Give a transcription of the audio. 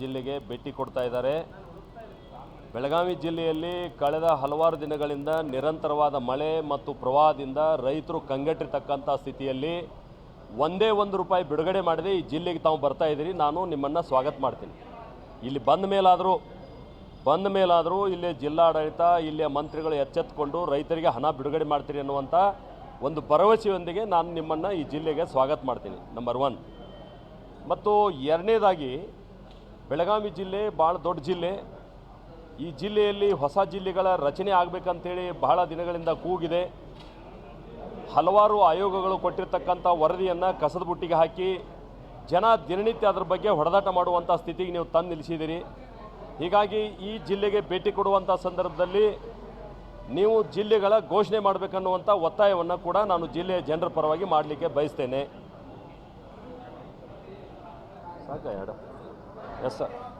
ಜಿಲ್ಲೆಗೆ ಭೇಟಿ ಕೊಡ್ತಾ ಇದ್ದಾರೆ. ಬೆಳಗಾವಿ ಜಿಲ್ಲೆಯಲ್ಲಿ ಕಳೆದ ಹಲವಾರು ದಿನಗಳಿಂದ ನಿರಂತರವಾದ ಮಳೆ ಮತ್ತು ಪ್ರವಾಹದಿಂದ ರೈತರು ಕಂಗೆಟ್ಟಿರ್ತಕ್ಕಂಥ ಸ್ಥಿತಿಯಲ್ಲಿ ಒಂದೇ ಒಂದು ರೂಪಾಯಿ ಬಿಡುಗಡೆ ಮಾಡಿದೆ. ಈ ಜಿಲ್ಲೆಗೆ ತಾವು ಬರ್ತಾ ಇದ್ದೀರಿ. ನಾನು ನಿಮ್ಮನ್ನು ಸ್ವಾಗತ ಮಾಡ್ತೀನಿ. ಇಲ್ಲಿ ಬಂದ ಮೇಲಾದರೂ ಬಂದ ಮೇಲಾದರೂ ಇಲ್ಲಿ ಜಿಲ್ಲಾಡಳಿತ, ಇಲ್ಲಿಯ ಮಂತ್ರಿಗಳು ಎಚ್ಚೆತ್ತುಕೊಂಡು ರೈತರಿಗೆ ಹಣ ಬಿಡುಗಡೆ ಮಾಡ್ತೀರಿ ಅನ್ನುವಂಥ ಒಂದು ಭರವಸೆಯೊಂದಿಗೆ ನಾನು ನಿಮ್ಮನ್ನು ಈ ಜಿಲ್ಲೆಗೆ ಸ್ವಾಗತ ಮಾಡ್ತೀನಿ. ನಂಬರ್ ಒನ್ ಮತ್ತು ಎರಡನೇದಾಗಿ ಬೆಳಗಾವಿ ಜಿಲ್ಲೆ ಭಾಳ ದೊಡ್ಡ ಜಿಲ್ಲೆ. ಈ ಜಿಲ್ಲೆಯಲ್ಲಿ ಹೊಸ ಜಿಲ್ಲೆಗಳ ರಚನೆ ಆಗಬೇಕಂತೇಳಿ ಬಹಳ ದಿನಗಳಿಂದ ಕೂಗಿದೆ. ಹಲವಾರು ಆಯೋಗಗಳು ಕೊಟ್ಟಿರ್ತಕ್ಕಂಥ ವರದಿಯನ್ನು ಕಸದ ಬುಟ್ಟಿಗೆ ಹಾಕಿ ಜನ ದಿನನಿತ್ಯ ಅದರ ಬಗ್ಗೆ ಹೊಡೆದಾಟ ಮಾಡುವಂಥ ಸ್ಥಿತಿಗೆ ನೀವು ತಂದು ನಿಲ್ಲಿಸಿದ್ದೀರಿ. ಹೀಗಾಗಿ ಈ ಜಿಲ್ಲೆಗೆ ಭೇಟಿ ಕೊಡುವಂಥ ಸಂದರ್ಭದಲ್ಲಿ ನೀವು ಜಿಲ್ಲೆಗಳ ಘೋಷಣೆ ಮಾಡಬೇಕನ್ನುವಂಥ ಒತ್ತಾಯವನ್ನು ಕೂಡ ನಾನು ಜಿಲ್ಲೆಯ ಜನರ ಪರವಾಗಿ ಮಾಡಲಿಕ್ಕೆ ಬಯಸ್ತೇನೆ. ಸಾಕ Yes, sir.